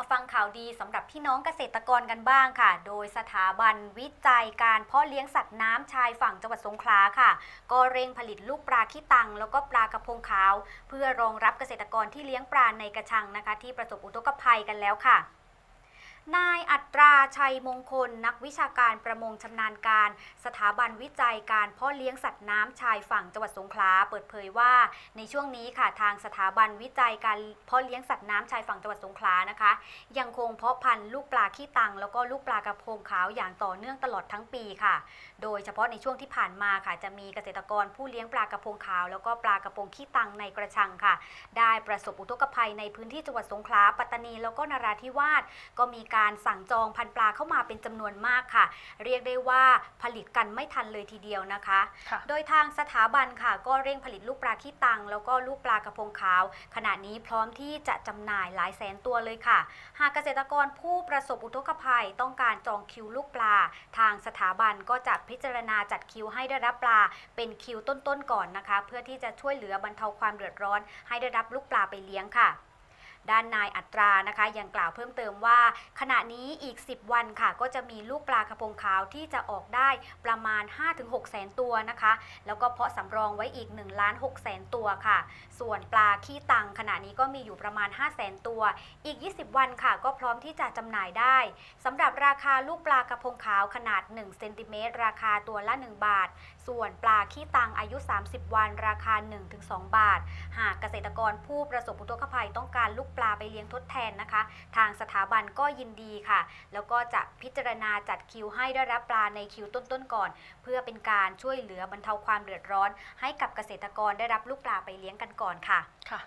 าฟังข่าวดีสำหรับพี่น้องเกษตรกรกันบ้างค่ะ โดยสถาบันวิจัยการเพาะเลี้ยงสัตว์น้ำชายฝั่งจังหวัดสงขลาค่ะ ก็เร่งผลิตลูกปลาขี้ตัง แล้วก็ปลากระพงขาว เพื่อรองรับเกษตรกรที่เลี้ยงปลาในกระชังนะคะ ที่ประสบอุทกภัยกันแล้วค่ะนาย อัตราชัยมงคล นักวิชาการประมงชำนาญการ สถาบันวิจัยการเพาะเลี้ยงสัตว์น้ำชายฝั่งจังหวัดสงขลาเปิดเผยว่า ในช่วงนี้ค่ะทางสถาบันวิจัยการเพาะเลี้ยงสัตว์น้ำชายฝั่งจังหวัดสงขลานะคะ ยังคงเพาะพันธุ์ลูกปลาขี้ตัง แล้วก็ลูกปลากระพงขาวอย่างต่อเนื่องตลอดทั้งปีค่ะ โดยเฉพาะในช่วงที่ผ่านมาค่ะจะมีเกษตรกรผู้เลี้ยงปลากระพงขาว แล้วก็ปลากระพงขี้ตังในกระชังค่ะ ได้ประสบอุทกภัยในพื้นที่จังหวัดสงขลาปัตตานีแล้วก็นราธิวาสก็มีการสังจองพันธุ์ปลาเข้ามาเป็นจำนวนมากค่ะ เรียกได้ว่าผลิตกันไม่ทันเลยทีเดียวนะคะค่ะโดยทางสถาบันค่ะ ก็เร่งผลิตลูกปลาขี้ตัง แล้วก็ลูกปลากระพงขาว ขณะนี้พร้อมที่จะจำหน่ายหลายแสนตัวเลยค่ะ หากเกษตรกรผู้ประสบอุทกภัยต้องการจองคิวลูกปลา ทางสถาบันก็จะพิจารณาจัดคิวให้ได้รับปลา เป็นคิวต้นๆก่อนนะคะ เพื่อที่จะช่วยเหลือบรรเทาความเดือดร้อน ให้ได้รับลูกปลาไปเลี้ยงค่ะ ด้านนายอัตรานะคะ ยังกล่าวเพิ่มเติมว่า ขณะนี้อีก 10 วันค่ะ ก็จะมีลูกปลากระพงขาวที่จะออกได้ประมาณ 5-6แสนตัวนะคะ แล้วก็เพาะสำรองไว้อีก1ล้าน6แสนตัวค่ะ ส่วนปลาขี้ตังขณะนี้ก็มีอยู่ประมาณ 5 0 0แสนตัว อีก 20 วันค่ะ ก็พร้อมที่จะจำหน่ายได้สำหรับราคาลูกปลากระพงขาวขนาด1เซนติเมตรราคาตัวละ 1 บาท ส่วนปลาขี้ตังอายุ 30 วัน ราคา 1-2 บาท หากเกษตรกรผู้ประสบอุทกภัยต้องการลูกปลาไปเลี้ยงทดแทนนะคะ ทางสถาบันก็ยินดีค่ะ แล้วก็จะพิจารณาจัดคิวให้ได้รับปลาในคิวต้นๆก่อน เพื่อเป็นการช่วยเหลือบรรเทาความเดือดร้อน ให้กับเกษตรกรได้รับลูกปลาไปเลี้ยงกันก่อนค่ะค่ะ